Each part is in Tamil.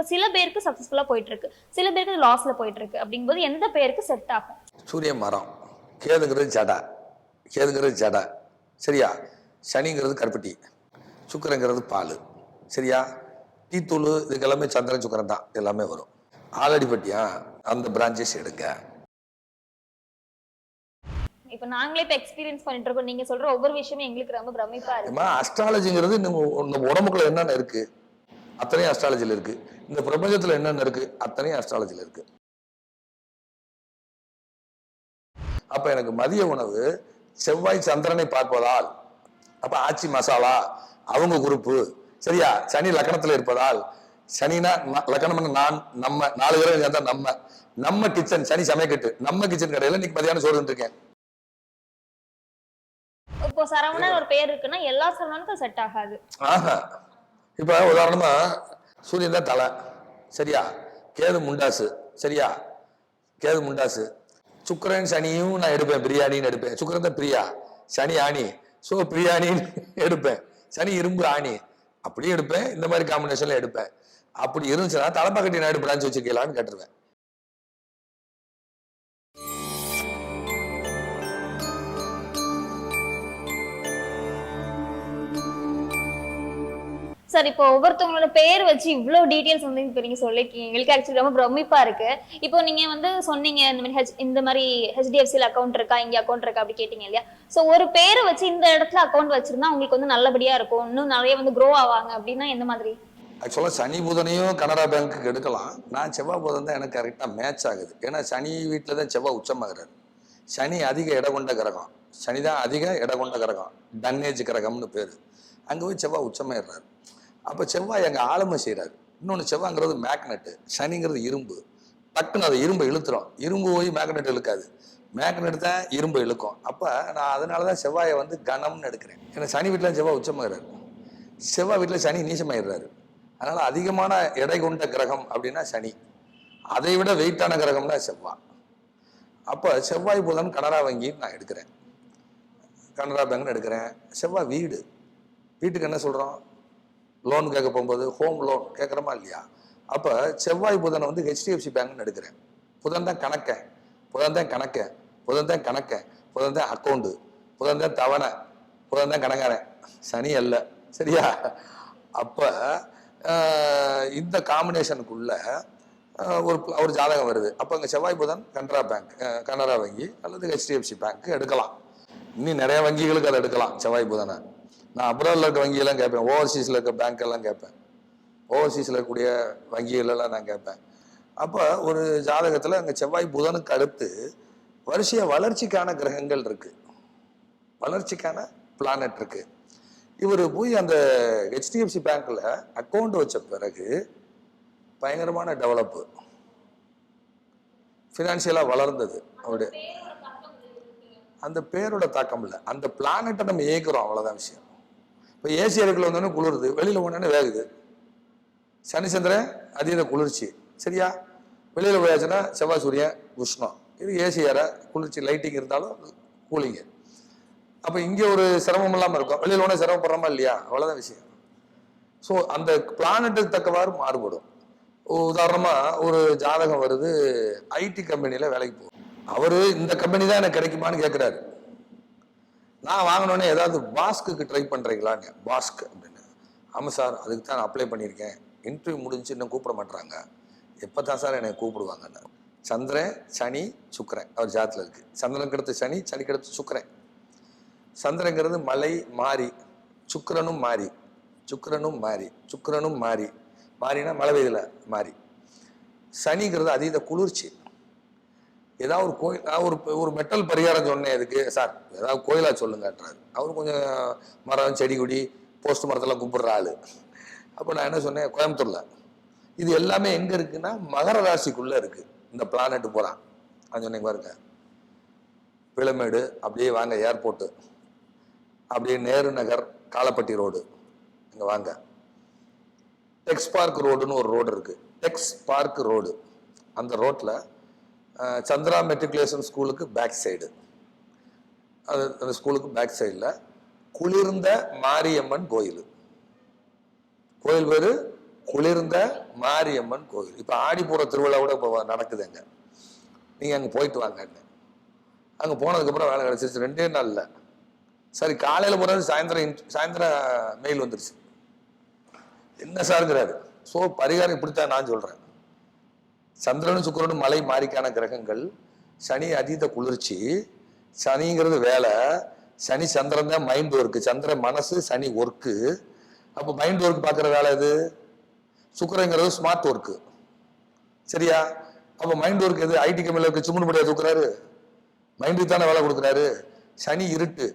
இப்போ சில பேருக்கு சக்ஸஸ்ஃபுல்லாக போயிட்டு இருக்கு சில பேருக்கு லாஸ்ல போயிட்டு இருக்கு அப்படிங்கும்போது எந்த பேருக்கு செட் ஆகும்? சூரிய மரம். கேதுங்கிறது ஜடை. கேதுங்கிறது ஜடை. சரியா? சனிங்கிறது கருப்பட்டி. சுக்கரங்கிறது பால். சரியா? டீத்தூள் இதுக்கு எல்லாமே சந்திரன் சுக்கரன் தான். எல்லாமே வரும். ஆலடிப்பட்டியா அந்த பிரான்ச்சஸ் எடுங்க. இப்போ நாங்களே இப்போ எக்ஸ்பீரியன்ஸ் பண்ணிட்டு இருக்கோம். நீங்க சொல்ற ஒவ்வொரு விஷயமும் எங்களுக்கு ரொம்ப பிரமிப்பா இருக்கு. அஸ்ட்ராலஜிங்கிறது நம்ம உடம்புக்குள்ள என்னென்ன இருக்கு? அத்தனையும் அஸ்ட்ராலஜியில் இருக்கு. இந்த பிரபஞ்சத்துல என்னென்ன இருக்கு? அத்தனையும் அஸ்ட்ராலஜியில் இருக்கு. அப்ப எனக்கு மதிய உணவு செவ்வாய் சந்திரனை பார்ப்பதால் அப்ப ஆச்சி மசாலா அவங்க குரூப்பு சரியா? சனி லக்கணத்துல இருப்பதால் சனினா லக்கணம்னு நான் நம்ம நாலு பேரும் சேர்ந்தா நம்ம. நம்ம கிச்சன் சனி சமைக்கட்டு நம்ம கிச்சன் கடையில இன்னைக்கு மதியானம் சோறு இருக்கேன் இப்போ சரவணன் ஒரு பேர் இருக்குன்னா எல்லா சரவணனுக்கும் செட் ஆகாது. ஆஹா. இப்போ உதாரணமாக சூரியன் தான் தலை. சரியா? கேது முண்டாசு. சரியா? கேது முண்டாசு. சுக்கரன் சனியும் நான் எடுப்பேன். பிரியாணின்னு எடுப்பேன். சுக்கரன் தான் பிரியா. சனி ஆணி. ஸோ பிரியாணின்னு எடுப்பேன். சனி இரும்பு ஆணி. அப்படியும் எடுப்பேன். இந்த மாதிரி காம்பினேஷனில் எடுப்பேன். அப்படி இருந்துச்சுன்னா தலைப்பாக்கட்டி நான் பிரான்ச் வச்சுக்கலான்னு கேட்டுருவேன். சார் இப்போ ஒவ்வொருத்தவங்களோட பேர் வச்சு இவ்வளவு டீடைல்ஸ் வந்து இப்போ நீங்க சொல்லிருக்கீங்க. எங்களுக்கு ஆக்சுவலி ரொம்ப பிரமிப்பா இருக்கு. இப்போ நீங்க வந்து சொன்னீங்க இந்த மாதிரி ஹெச் இந்த மாதிரி ஹெச்டிஎஃப்சியில் அக்கௌண்ட் இருக்கா இங்க அக்கௌண்ட் இருக்கா அப்படி கேட்டீங்க இல்லையா? ஸோ ஒரு பேரை வச்சு இந்த இடத்துல அக்கௌண்ட் வச்சிருந்தா உங்களுக்கு வந்து நல்லபடியா இருக்கும். இன்னும் நிறைய வந்து க்ரோ ஆவாங்க அப்படின்னா எந்த மாதிரி? ஆக்சுவலாக சனி புதனையும் கனரா பேங்க்குக்கு எடுக்கலாம். நான் செவ்வாய் புதன் தான் எனக்கு கரெக்டாக மேட்ச் ஆகுது. ஏன்னா சனி வீட்டில் தான் செவ்வாய் உச்சமாகிறாரு. சனி அதிக இடம் கொண்ட கிரகம். சனி தான் அதிக இடம் கொண்ட கிரகம். டன்னேஜ் கிரகம்னு பேர். அங்கே போய் செவ்வாய் உச்சமாயிடுறாரு. அப்போ செவ்வாய் அங்கே ஆளுமை செய்கிறாரு இன்னொன்று செவ்வாய்ங்கிறது மேக்னெட்டு சனிங்கிறது இரும்பு. டக்குன்னு அதை இரும்பை இழுத்துரும். இரும்பு போய் மேக்னெட் இழுக்காது. மேக்னெட் தான் இரும்பு இழுக்கும். அப்போ நான் அதனால தான் செவ்வாயை வந்து கனம்னு எடுக்கிறேன். ஏன்னா சனி வீட்டில் செவ்வாய் உச்சமாகிறாரு செவ்வாய் வீட்டில் சனி நீசமாயிடுறாரு அதனால் அதிகமான எடை கொண்ட கிரகம் அப்படின்னா சனி. அதை விட வெயிட்டான கிரகம்னா செவ்வாய். அப்போ செவ்வாய் புதன் கனரா வங்கின்னு நான் எடுக்கிறேன். கனரா பேங்க்னு எடுக்கிறேன். செவ்வாய் வீடு. வீட்டுக்கு என்ன சொல்கிறோம் லோன் கேட்க போகும்போது ஹோம் லோன் கேட்குறோமா இல்லையா? அப்போ செவ்வாய் புதனை வந்து ஹெச்டிஎஃப்சி பேங்க்னு எடுக்கிறேன். புதன் தான் கணக்க. புதன் தான் கணக்க. புதன் தான் கணக்க. புதன் தான் அக்கௌண்ட்டு புதன் தான் தவணை. புதன் தான் கணக்காரன். சனி அல்ல. சரியா? அப்போ இந்த காம்பினேஷனுக்குள்ள ஒரு ஒரு ஜாதகம் வருது. அப்போ இங்கே செவ்வாய் புதன் கனரா பேங்க் கனரா வங்கி அல்லது ஹெச்டிஎஃப்சி பேங்க் எடுக்கலாம். இன்னும் நிறைய வங்கிகளுக்கு அதை எடுக்கலாம் செவ்வாய் புதனை. நான் அப்ராடில் இருக்க வங்கியெல்லாம் கேட்பேன். ஓவர்சீஸில் இருக்க பேங்க் எல்லாம் கேட்பேன். ஓவர்சீஸில் இருக்கக்கூடிய வங்கிகளெல்லாம் நான் கேட்பேன். அப்போ ஒரு ஜாதகத்தில் அங்கே செவ்வாய் புதனுக்கு அடுத்து வரிசைய வளர்ச்சிக்கான கிரகங்கள் இருக்கு. வளர்ச்சிக்கான பிளானட் இருக்கு. இவர் போய் அந்த ஹெச்டிஎஃப்சி பேங்க்ல அக்கௌண்ட் வச்ச பிறகு பயங்கரமான டெவலப்பு ஃபினான்ஷியலாக வளர்ந்தது அவருடைய. அந்த பேரோட தாக்கம் இல்லை. அந்த பிளானட்டை நம்ம ஏற்கிறோம் அவ்வளோதான் விஷயம். இப்போ ஏசி அடுக்கில் வந்தோடனே குளிருது. வெளியில் போனோடனே வேகுது. சனி சந்திரன் அதீத குளிர்ச்சி. சரியா? வெளியில் போயாச்சுன்னா செவ்வாய் சூரியன் உஷ்ணம். இது ஏசி அறை குளிர்ச்சி லைட்டிங் இருந்தாலும் கூலிங்கு அப்போ இங்கே ஒரு சிரமம் இல்லாமல் இருக்கும். வெளியில் போனால் சிரமப்படுறோமா இல்லையா? அவ்வளோதான் விஷயம். ஸோ அந்த பிளானட்டுக்கு தக்கவாறு மாறுபடும். உதாரணமாக ஒரு ஜாதகம் வருது ஐடி கம்பெனியில் வேலைக்கு போகும். அவர் இந்த கம்பெனி தான் எனக்கு கிடைக்குமான்னு கேட்குறாரு நான் வாங்கினோடனே ஏதாவது பாஸ்க்கு ட்ரை பண்ணுறீங்களான்னு பாஸ்க் அப்படின்னு. ஆமாம் சார் அதுக்கு தான் நான் அப்ளை பண்ணியிருக்கேன். இன்டர்வியூ முடிஞ்சு இன்னும் கூப்பிட மாட்டாங்க எப்போ தான் சார் என்னை கூப்பிடுவாங்கன்னு. சந்திரன் சனி சுக்கரன். அவர் ஜாத்தில் இருக்கு. சந்திரனுக்கு அடுத்து சனி சனிக்கு அடுத்து சுக்கரன். சந்திரங்கிறது மலை மாறி. சுக்கரனும் மாறி. சுக்கரனும் மாறி. சுக்கரனும் மாறி. மாறினா மழை பெய்யல மாறி. சனிங்கிறது அதீத குளிர்ச்சி. ஏதாவது ஒரு கோயில் நான் ஒரு ஒரு மெட்டல் பரிகாரம் சொன்னேன் இதுக்கு சார் ஏதாவது கோயிலாக சொல்லுங்கன்றாரு. அவர் கொஞ்சம் மரம் செடி கொடி போஸ்ட் மரத்தெல்லாம் கூப்பிடுற ஆள். அப்போ நான் என்ன சொன்னேன் கோயம்புத்தூரில். இது எல்லாமே எங்கே இருக்குன்னா மகர ராசிக்குள்ளே இருக்குது இந்த பிளானட் போகிறான் நான் சொன்னேன் பாருங்க. பிளமேடு அப்படியே வாங்க ஏர்போர்ட்டு அப்படியே நேரு நகர் காலப்பட்டி ரோடு இங்கே வாங்க. டெக்ஸ் பார்க் ரோடுன்னு ஒரு ரோடு இருக்குது டெக்ஸ் பார்க் ரோடு அந்த ரோட்டில் சந்திரா மெட்ரிகுலேஷன் ஸ்கூலுக்கு பேக் சைடு அது அந்த ஸ்கூலுக்கு பேக் சைடில் குளிர்ந்த மாரியம்மன் கோயில். கோயில் பேர் குளிர்ந்த மாரியம்மன் கோயில். இப்போ ஆடிப்பூர திருவிழா கூட இப்போ நடக்குது நீங்கள் அங்கே அங்க போயிட்டு வாங்கன்னு. அங்கே போனதுக்கப்புறம் வேலை கிடச்சிருச்சு. ரெண்டே நாளில். சரி காலையில் போகிறது சாயந்தரம் சாயந்தரம் மெயில் வந்துருச்சு. என்ன சார்ங்கிறாரு ஸோ பரிகாரம் இப்படித்தான் நான் சொல்கிறேன் சந்திரனும் சுக்கிரனும் மலை மாறிக்கான கிரகங்கள் சனி அதீத குளிர்ச்சி சனிங்கிறது வேலை சனி சந்திரன் தான் மைண்ட் ஒர்க்கு சந்திரன் மனசு சனி ஒர்க்கு அப்போ மைண்ட் ஒர்க் பார்க்குற வேலை எது? சுக்கரங்கிறது ஸ்மார்ட் ஒர்க்கு சரியா? அப்போ மைண்ட் ஒர்க் எது? ஐடி கம்பெனியில் இருக்க சும்முன்னு முடியாது தூக்குறாரு? மைண்டுக்கு தானே வேலை கொடுக்குறாரு? சனி இருட்டு.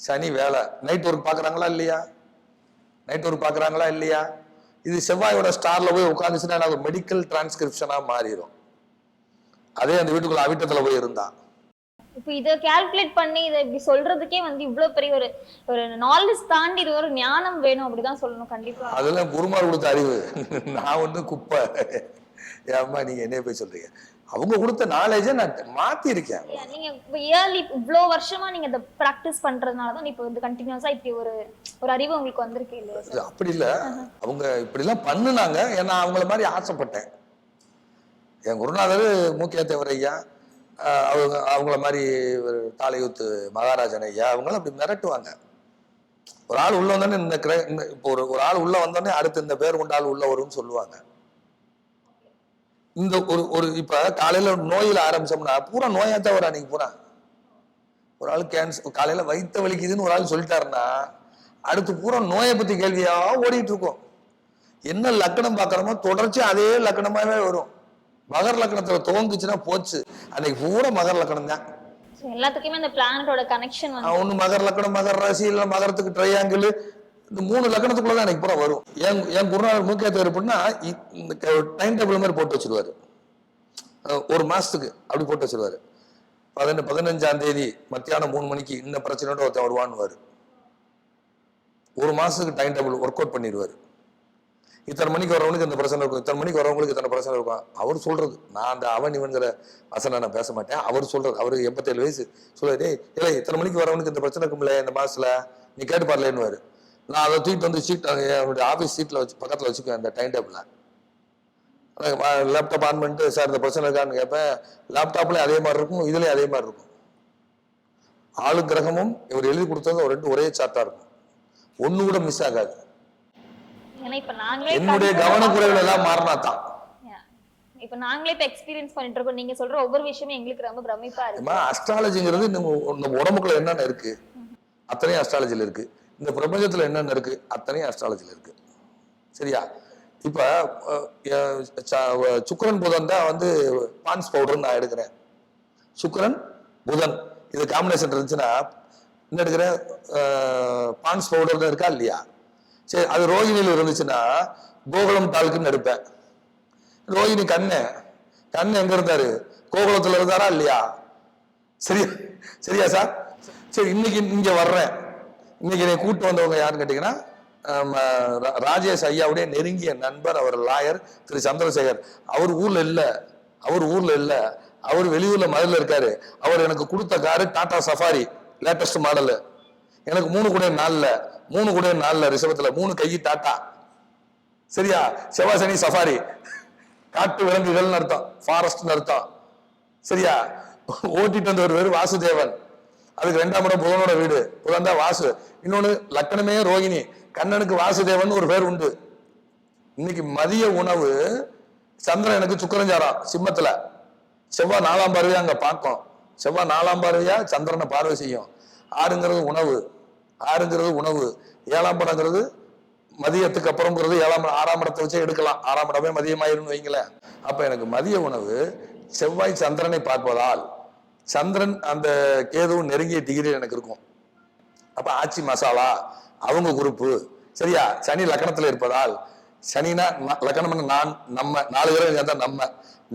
சனி வேலை. நைட் ஒர்க் பார்க்குறாங்களா இல்லையா? நைட் ஒர்க் பார்க்குறாங்களா இல்லையா? இது செவ்வாயோட ஸ்டார்ல போய் உட்காந்துச்சுன்னா எனக்கு மெடிக்கல் டிரான்ஸ்கிரிப்ஷனா மாறிடும் அதே அந்த வீட்டுக்குள்ள அவிட்டத்துல போய் இருந்தா. இப்போ இதை கால்குலேட் பண்ணி இதை இப்படி சொல்றதுக்கே வந்து இவ்வளவு பெரிய ஒரு ஒரு நாலேஜ் தாண்டி இது ஒரு ஞானம் வேணும் அப்படிதான் சொல்லணும் கண்டிப்பா. அதெல்லாம் குருமார் கொடுத்த அறிவு. நான் வந்து குப்பை. ஏம்மா நீங்க என்ன போய் சொல்றீங்க? அவங்க கொடுத்த நாலேஜை நான் மாத்தி இருக்கேன் நீங்க இப்போ இயர்லி இவ்வளோ வருஷமா நீங்க இதை ப்ராக்டிஸ் பண்றதுனால தான் இப்போ வந்து கண்டினியூஸா இப்படி ஒரு ஒரு அறிவு உங்களுக்கு வந்திருக்கு இல்லையா அப்படி இல்ல. அவங்க இப்படிலாம் பண்ணுனாங்க. ஏன்னா அவங்கள மாதிரி ஆசைப்பட்டேன். என் குருநாதர் மூக்கிய தேவர் ஐயா அவங்க அவங்கள மாதிரி ஒரு தாலையூத்து மகாராஜன் ஐயா அவங்கள அப்படி மிரட்டுவாங்க. ஒரு ஆள் உள்ள வந்தோடனே இந்த கிர- இந்த- இப்போ ஒரு ஒரு ஆள் உள்ள வந்தோடனே அடுத்து இந்த பேர் கொண்ட ஆள் உள்ள வரும்னு சொல்லுவாங்க. இந்த ஒரு ஒரு இப்ப காலையில நோயில ஆரம்பிச்சோம்னா பூரா நோயாத்தான் வரும் அன்னைக்கு பூரா. ஒரு ஆள் கேன்சர் காலையில வயித்த வலிக்குதுன்னு ஒரு ஆள் சொல்லிட்டாருன்னா அடுத்து பூரா நோயை பத்தி கேள்வியா ஓடிட்டு இருக்கும் என்ன லக்கணம் பார்க்கறோமோ தொடர்ச்சி அதே லக்கணமாவே வரும். மகர் லக்கணத்துல துவங்குச்சுன்னா போச்சு. அன்னைக்கு பூரா மகர் லக்கணம் தான். எல்லாத்துக்குமே அந்த பிளானட்டோட கனெக்ஷன் ஒண்ணு மகர் லக்கணம் மகர் ராசி இல்ல மகரத்துக்கு ட்ரையாங்கிள் இந்த மூணு லக்கணத்துக்குள்ள தான் எனக்கு பூரா வரும். என் என் குருநாதர் முக்கியத்துவம் எப்படின்னா இந்த டைம் டேபிள் மாதிரி போட்டு வச்சிருவாரு. ஒரு மாதத்துக்கு அப்படி போட்டு வச்சிருவாரு. பதின பதினஞ்சாம் தேதி மத்தியானம் மூணு மணிக்கு இந்த பிரச்சனையோட ஒருத்தன் வருவான்னு ஒரு மாதத்துக்கு டைம் டேபிள் ஒர்க் அவுட் பண்ணிடுவார். இத்தனை மணிக்கு வரவனுக்கு இந்த பிரச்சனை இருக்கும். இத்தனை மணிக்கு வரவங்களுக்கு இத்தனை பிரச்சனை இருக்கும். அவர் சொல்றது. நான் அந்த அவன் இவனுங்கிற வசனை நான் பேச மாட்டேன். அவர் சொல்றது. அவருக்கு எண்பத்தேழு வயசு. சொல்லுவாரு "டேய், இல்லை இத்தனை மணிக்கு வரவனுக்கு இந்த பிரச்சனை இருக்கும்ல இந்த மாசத்துல? நீ கேட்டு பாருலேன்னு நான் அதை தூக்கிட்டு வந்து சீட் என்னுடைய ஆஃபீஸ் சீட்ல வச்சு பக்கத்துல வச்சுக்குவேன் அந்த டைம் டேபிள லேப்டாப் ஆன் பண்ணிட்டு சார் இந்த பிரச்சனை இருக்கான்னு கேட்பேன் லேப்டாப்லயும் அதே மாதிரி இருக்கும் இதுலயும் அதே மாதிரி இருக்கும். ஆளு கிரகமும் இவர் எழுதி கொடுத்தது ஒரு ரெண்டு ஒரே சார்ட்டா இருக்கும். ஒண்ணு கூட மிஸ் ஆகாது. ஏன்னா இப்ப நாங்களே என்னுடைய கவனக்குறைவுல எல்லாம் மாறினா தான். இப்ப நாங்களே இப்ப எக்ஸ்பீரியன்ஸ் பண்ணிட்டு இருக்கோம். நீங்க சொல்ற ஒவ்வொரு விஷயமும் எங்களுக்கு ரொம்ப பிரமிப்பா இருக்கு. அஸ்ட்ராலஜிங்கிறது நம்ம நம்ம உடம்புக்குள்ள என்னென்ன இருக்கு? அத்தனையும் அஸ்ட்ராலஜில இருக்கு. இந்த பிரபஞ்சத்தில் என்னென்ன இருக்கு? அத்தனையும் அஸ்ட்ராலஜியில் இருக்கு. சரியா? இப்போ சுக்கரன் புதன் தான் வந்து பான்ஸ் பவுடர்னு நான் எடுக்கிறேன். சுக்கரன் புதன். இது காம்பினேஷன் இருந்துச்சுன்னா என்ன எடுக்கிறேன்? பான்ஸ் பவுடர்னு இருக்கா இல்லையா? சரி அது ரோகிணியில் இருந்துச்சுன்னா கோகுலம் தாலுக்குன்னு எடுப்பேன். ரோஹிணி கண்ணு. கண்ணு எங்கே இருந்தாரு? கோகுலத்தில் இருந்தாரா இல்லையா? சரியா? சரியா சார்? சரி இன்னைக்கு இங்கே வர்றேன். இன்னைக்கு இதை கூட்டு வந்தவங்க யாருன்னு கேட்டீங்கன்னா ராஜேஷ் ஐயாவுடைய நெருங்கிய நண்பர் அவர் லாயர் திரு சந்திரசேகர். அவர் ஊர்ல இல்ல. அவர் ஊர்ல இல்ல. அவர் வெளியூர்ல மதுரில் இருக்காரு. அவர் எனக்கு கொடுத்த car Tata Safari latest model எனக்கு மூணு கூட நாளில் மூணு கூட நாளில் ரிசபத்துல மூணு கை டாட்டா சரியா? செவாசனி சஃபாரி. காட்டு விலங்குகள்னு அர்த்தம். ஃபாரஸ்ட்னு அர்த்தம். சரியா? ஓட்டிட்டு வந்தவர் ஒரு பேர் வாசுதேவன். அதுக்கு ரெண்டாம் இடம் புதனோட வீடு. புதன் தான் வாசு. இன்னொன்று லக்கணமே ரோகிணி. கண்ணனுக்கு வாசுதேவன் ஒரு பேர் உண்டு. இன்னைக்கு மதிய உணவு சந்திரன் எனக்கு சுக்கரஞ்சாரம் சிம்மத்துல. செவ்வாய் நாலாம் பார்வையா அங்க பார்க்கும். செவ்வாய் நாலாம் பார்வையா சந்திரனை பார்வை செய்யும். ஆறுங்கிறது உணவு. ஆறுங்கிறது உணவு. ஏழாம் படங்கிறது மதியத்துக்கு அப்புறம்ங்கிறது ஏழாம் ஆறாம் இடத்தை வச்சே எடுக்கலாம். ஆறாம் இடமே மதியமாயிருன்னு வைங்களேன். அப்ப எனக்கு மதிய உணவு செவ்வாய் சந்திரனை பார்ப்பதால் சந்திரன் அந்த கேதுவும் நெருங்கிய டிகிரியில் எனக்கு இருக்கும். அப்போ ஆச்சி மசாலா அவங்க குரூப்பு சரியா? சனி லக்கணத்தில் இருப்பதால் சனினா லக்கணம்னு நான் நம்ம நாலு பேரும் சேர்ந்தா நம்ம.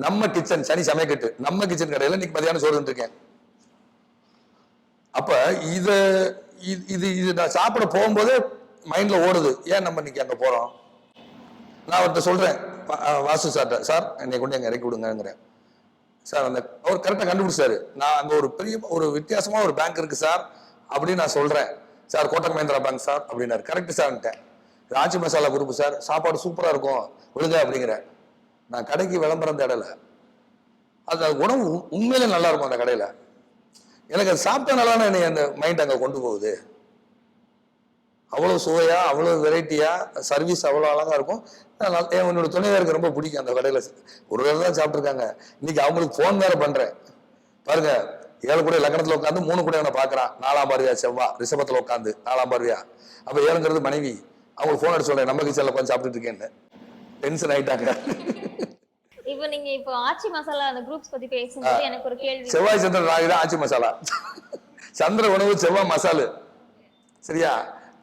நம்ம கிச்சன் சனி சமையக்கட்டு. நம்ம கிச்சன் கடையில் இன்னைக்கு மதியானம் சோறு இருக்கேன் அப்ப இத இது இது இது நான் சாப்பிட போகும்போது மைண்ட்ல ஓடுது. ஏன் நம்ம இன்னைக்கு அங்க போறோம்? நான் அவர்கிட்ட சொல்றேன் வாசு சார்ட்ட சார் என்னை கொண்டு அங்கே இறக்கி விடுங்கிறேன் சார் அந்த அவர் கரெக்டாக கண்டுபிடிச்சாரு. நான் அங்கே ஒரு பெரிய ஒரு வித்தியாசமாக ஒரு பேங்க் இருக்குது சார் அப்படின்னு நான் சொல்கிறேன் sir Kotak Mahindra bank sir அப்படின்னாரு. கரெக்ட் சார்ன்ட்டேன் ராஜி மசாலா குரூப் சார் சாப்பாடு சூப்பராக இருக்கும் விழுங்க அப்படிங்கிறேன் நான் கடைக்கு விளம்பரம் தேடல. அது உணவு உண்- உண்மையிலே நல்லா இருக்கும் அந்த கடையில். எனக்கு அது சாப்பிட்டா நல்லா என்னை அந்த மைண்ட் அங்கே கொண்டு போகுது. அவ்வளவு சுவையா அவ்வளவு வெரைட்டியா சர்வீஸ் அவ்வளவு அழகா இருக்கும். என்னோட துணைவருக்கு ரொம்ப பிடிக்கும் அந்த கடையில ஒரு வேளை தான் சாப்பிட்டுருக்காங்க. இன்னைக்கு அவங்களுக்கு ஃபோன் வேற பண்றேன். பாருங்க ஏழு கூட லக்கணத்துல உட்காந்து மூணு கூட என்ன பாக்குறான் நாலாம் பார்வையா செவ்வா ரிஷபத்துல உட்காந்து நாலாம் பார்வையா. அப்ப ஏழுங்கிறது மனைவி. அவங்களுக்கு ஃபோன் அடிச்சு சொல்றேன் நம்ம கிச்சன்ல உட்காந்து சாப்பிட்டுட்டு இருக்கேன்னு. டென்ஷன் ஆயிட்டாங்க. இப்போ நீங்க இப்போ ஆச்சி மசாலா அந்த குரூப்ஸ் பத்தி பேசும்போது எனக்கு ஒரு கேள்வி. செவ்வாய் சந்திரன் ஆச்சி மசாலா. சந்திர உணவு செவ்வாய் மசாலு. சரியா?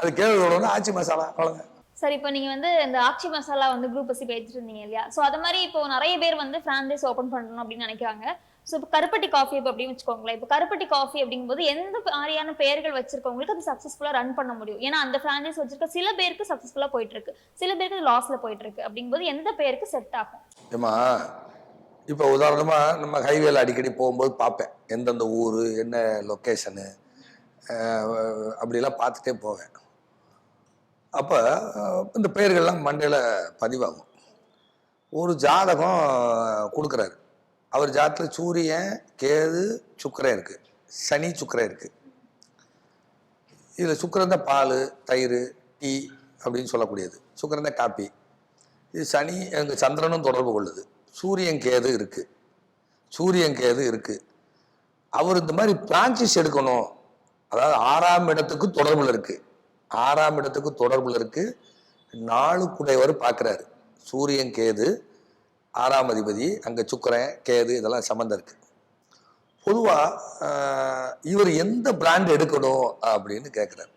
அது கேழ்வரகு உணவு ஆச்சி மசாலா அவ்வளவுதான் சரி இப்போ நீங்க வந்து இந்த ஆச்சி மசாலா வந்து குரூப் பத்தி பேசிட்டு இருந்தீங்க இல்லையா? சோ அது மாதிரி இப்போ நிறைய பேர் வந்து பிரான்சைஸ் ஓபன் பண்ணணும் அப்படின்னு நினைக்கிறாங்க. சோ இப்போ கருப்பட்டி காஃபி இப்போ அப்படின்னு வச்சுக்கோங்களேன். இப்போ கருப்பட்டி காஃபி அப்படிங்கும்போது எந்த மாதிரியான பெயர்கள் வச்சிருக்கவங்களுக்கு அது சக்சஸ்ஃபுல்லா ரன் பண்ண முடியும். ஏன்னா அந்த பிரான்சைஸ் வச்சிருக்க சில பேருக்கு சக்சஸ்ஃபுல்லா போயிட்டு இருக்கு. சில பேருக்கு லாஸ்ல போயிட்டு இருக்கு. அப்படிங்கும்போது எந்த பேருக்கு செட் ஆகும்? ஏமா இப்போ உதாரணமா நம்ம ஹைவேல அடிக்கடி போகும்போது பார்ப்பேன். எந்தெந்த ஊர் என்ன லொக்கேஷனு அப்படிலாம் பார்த்துட்டே போவேன். அப்போ இந்த பெயர்கள்லாம் மண்டையில் பதிவாகும். ஒரு ஜாதகம் கொடுக்குறாரு. அவர் ஜாதத்தில் சூரியன் கேது சுக்கரன் இருக்கு. சனி சுக்கரன் இருக்குது இதில் சுக்கிரன் தான் பால் தயிர் டீ அப்படின்னு சொல்லக்கூடியது. சுக்கிரன் தான் காப்பி. இது சனி எங்கள் சந்திரனும் தொடர்பு கொள்ளுது. சூரியன் கேது இருக்கு. சூரியன் கேது இருக்கு. அவர் இந்த மாதிரி பிரான்சிஸ் எடுக்கணும். அதாவது ஆறாம் இடத்துக்கு தொடர்பில் இருக்குது ஆறாம் இடத்துக்கு தொடர்புல இருக்கு. நாளுக்குடையவர் பார்க்குறாரு. சூரியன் கேது ஆறாம் அதிபதி அங்கே சுக்கரன் கேது இதெல்லாம் சம்மந்தம் இருக்கு. பொதுவாக இவர் எந்த பிராண்டு எடுக்கணும் அப்படின்னு கேட்குறாரு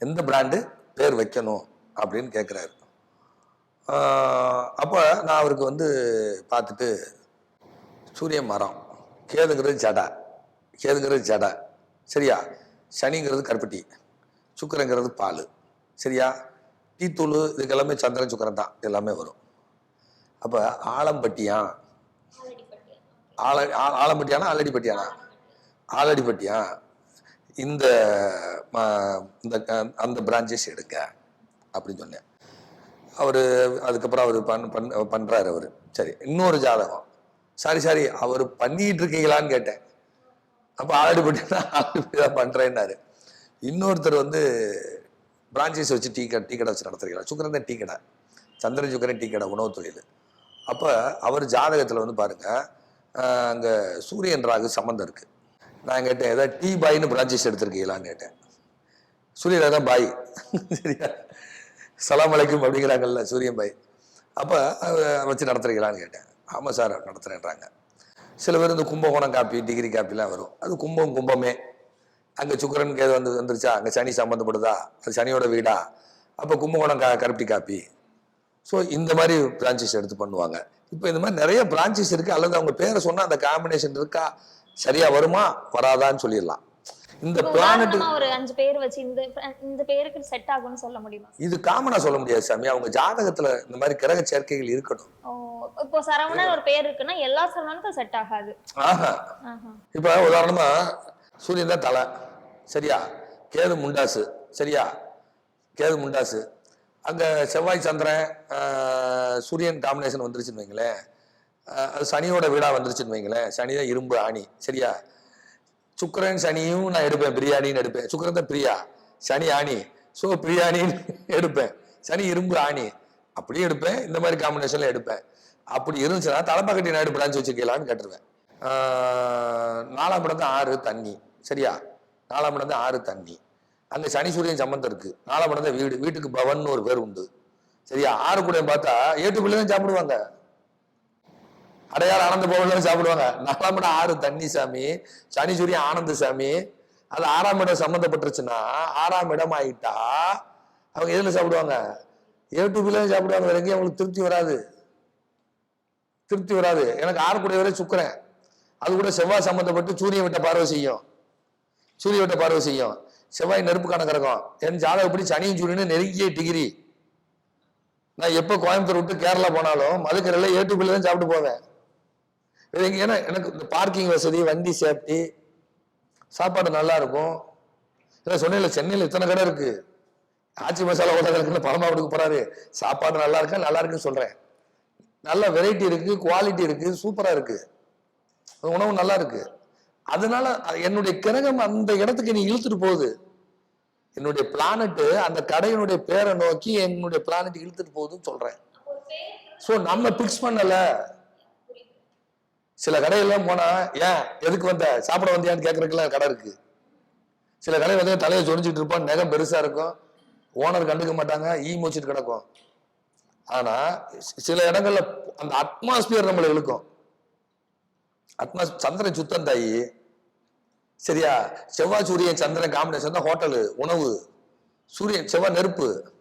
எந்த பிராண்டு பேர் வைக்கணும் அப்படின்னு கேட்குறாரு அப்போ நான் அவருக்கு வந்து பார்த்துட்டு சூரிய மரம் கேதுங்கிறது ஜடா கேதுங்கிறது ஜடா சரியா? சனிங்கிறது கருப்பட்டி. சுக்கிரங்கிறது பால். சரியா? டீத்தூள் இதுக்கு எல்லாமே சந்திரன் சுக்கிரன் தான். எல்லாமே வரும். அப்போ ஆலம்பட்டியான் ஆல ஆலம்பட்டியானா ஆலடிப்பட்டியானா? ஆலடிப்பட்டியா? இந்த ம- இந்த அந்த பிரான்ச்சஸ் எடுங்க. அப்படின்னு சொன்னேன். அவர் அதுக்கப்புறம் அவர் பண் பண் பண்ணுறாரு அவர். சரி இன்னொரு ஜாதகம். சாரி சாரி அவர் பண்ணிட்டு இருக்கீங்களான்னு கேட்டேன். அப்போ ஆல்ரெடி பண்ணிட்டு ஆல்ரெடி தான் பண்ணுறேன்னாரு இன்னொருத்தர் வந்து பிரான்ச்சைஸ் வச்சு டீ கடை டீ கடை வச்சு நடத்துறீங்களா சுக்கரன் தான் டீ கடை. சந்திரன் சுக்கரன் டீ கடை உணவு தொழில். அப்போ அவர் ஜாதகத்தில் வந்து பாருங்க அங்கே சூரியன் ராகு சம்மந்தம் இருக்குது நான் கேட்டேன் ஏதாவது டீ பாய்னு பிரான்ச்சைஸ் எடுத்திருக்கீங்களான்னு கேட்டேன். சூரியன் தான் பாய். சரியா? சலாம் அலைக்கும் அப்படிங்கிறாங்கல்ல சூரியன் பாய். அப்போ வச்சு நடத்துறீங்களான்னு கேட்டேன். ஆமாம் சார் நடத்துறேன்றாங்க. சில பேர் இந்த கும்பகோணம் காப்பி டிகிரி காப்பிலாம் வரும். அது கும்பம் கும்பமே. அங்கே சுக்கரன் கேது வந்து வந்துருச்சா? அங்கே சனி சம்மந்தப்படுதா அது சனியோட வீடா? அப்போ கும்பகோணம் கா கருப்பட்டி காப்பி. ஸோ இந்த மாதிரி பிரான்ச்சஸ் எடுத்து பண்ணுவாங்க. இப்போ இந்த மாதிரி நிறைய பிரான்ச்சஸ் இருக்கு. அல்லது அவங்க பேரை சொன்னா அந்த காம்பினேஷன் இருக்கா? சரியா வருமா? வராதான்னு சொல்லிடலாம். இந்த பிளானட் ஒரு அஞ்சு பேர் வச்சு இந்த இந்த பேருக்கு செட் ஆகும்னு சொல்ல முடியுமா? இது காமனா சொல்ல முடியாது சாமி. அவங்க ஜாதகத்துல இந்த மாதிரி கிரக சேர்க்கைகள் இருக்கணும். இப்போ சரவணன் ஒரு பேர் இருக்குன்னா எல்லா சரவணனுக்கும் செட் ஆகாது. ஆஹா. இப்ப உதாரணமா சூரியன் தான் தலை. சரியா? கேது முண்டாசு. சரியா? கேது முண்டாசு. அங்கே செவ்வாய் சந்திரன் சூரியன் காம்பினேஷன் வந்துருச்சுன்னு வைங்களேன். அது சனியோட வீடாக வந்துருச்சுன்னு வைங்களேன். சனி தான் இரும்பு ஆணி. சரியா? சுக்கரன் சனியும் நான் எடுப்பேன். பிரியாணின்னு எடுப்பேன். சுக்கரன் தான் பிரியா. சனி ஆணி. ஸோ பிரியாணின்னு எடுப்பேன். சனி இரும்பு ஆணி. அப்படியும் எடுப்பேன். இந்த மாதிரி காம்பினேஷனில் எடுப்பேன். அப்படி இருந்துச்சுன்னா தலைப்பாக்கட்டி நான் பிரான்ச் வச்சுக்கலான்னு கேட்டுருவேன். நாலாம் படத்தை ஆறு தண்ணி. சரியா? நாலாம் இடம் தான் ஆறு தண்ணி. அந்த சனி சூரியன் சம்பந்தம் இருக்கு. நாலாம் இடம் தான் வீடு. வீட்டுக்கு பவன் ஒரு பேர் உண்டு. சரியா? ஆறு கூட பார்த்தா ஏட்டுக்குள்ளே தான் சாப்பிடுவாங்க. அடையாள ஆனந்த பவன்ல சாப்பிடுவாங்க. நாலாம் இடம் ஆறு தண்ணி சாமி சனி சூரியன் ஆனந்த சாமி. அது ஆறாம் இடம் சம்மந்தப்பட்டுருச்சுன்னா ஆறாம் இடம் ஆயிட்டா அவங்க எதில் சாப்பிடுவாங்க? ஏட்டுக்குள்ளே சாப்பிடுவாங்க. வரைக்கும் அவங்களுக்கு திருப்தி வராது. திருப்தி வராது. எனக்கு ஆறு கூட வரை சுக்கரன். அது கூட செவ்வாய் சம்மந்தப்பட்டு சூரியன் விட்ட பார்வை செய்யும். சூரியவட்ட பார்வை செய்யும். செவ்வாய் நெருப்பு கணக்கிறக்கும் என் ஜாதகப்படி சனியும் சூரியனும் நெருங்கிய டிகிரி. நான் எப்போ கோயம்புத்தூர் விட்டு கேரளா போனாலும் மதுக்கரையில் ஏட்டுக்குள்ளே தான் சாப்பிட்டு போவேன். வேற ஏன்னா எனக்கு இந்த பார்க்கிங் வசதி வண்டி சேஃப்டி சாப்பாடு நல்லா இருக்கும். இல்லை சொன்னேன்ல சென்னையில் இத்தனை கடை இருக்கு. ஆச்சி மசாலா ஹோட்டலுக்கு பரமா கொடுக்க போறாரு. சாப்பாடு நல்லா இருக்கா? நல்லா இருக்குன்னு சொல்றேன். நல்ல வெரைட்டி இருக்கு குவாலிட்டி இருக்கு சூப்பரா இருக்கு. உணவு நல்லா இருக்கு. அதனால என்னுடைய கிரகம் அந்த இடத்துக்கு நீ இழுத்துட்டு போகுது. என்னுடைய பிளானட்டு அந்த கடையினுடைய பேரை நோக்கி என்னுடைய பிளானட் இழுத்துட்டு போகுதுன்னு சொல்றேன். ஸோ நம்ம பிக்ஸ் பண்ணல. சில கடையெல்லாம் போனா ஏன் எதுக்கு வந்த? சாப்பிட வந்தியான்னு கேட்கறதுக்குலாம் கடை இருக்கு. சில கடை வந்து தலையை சொரிஞ்சிட்டு இருப்பான் நகம் பெருசா இருக்கும். ஓனர் கண்டுக்க மாட்டாங்க ஈ மூச்சிட்டு கிடக்கும். ஆனா சில இடங்கள்ல அந்த அட்மாஸ்பியர் நம்மளை இழுக்கும். ஆத்மா சந்திரன் சுத்தம் தாயி. சரியா? செவ்வாய் சூரியன் சந்திரன் காம்பினேஷன் தான் ஹோட்டலு உணவு. சூரியன் செவ்வாய் நெருப்பு.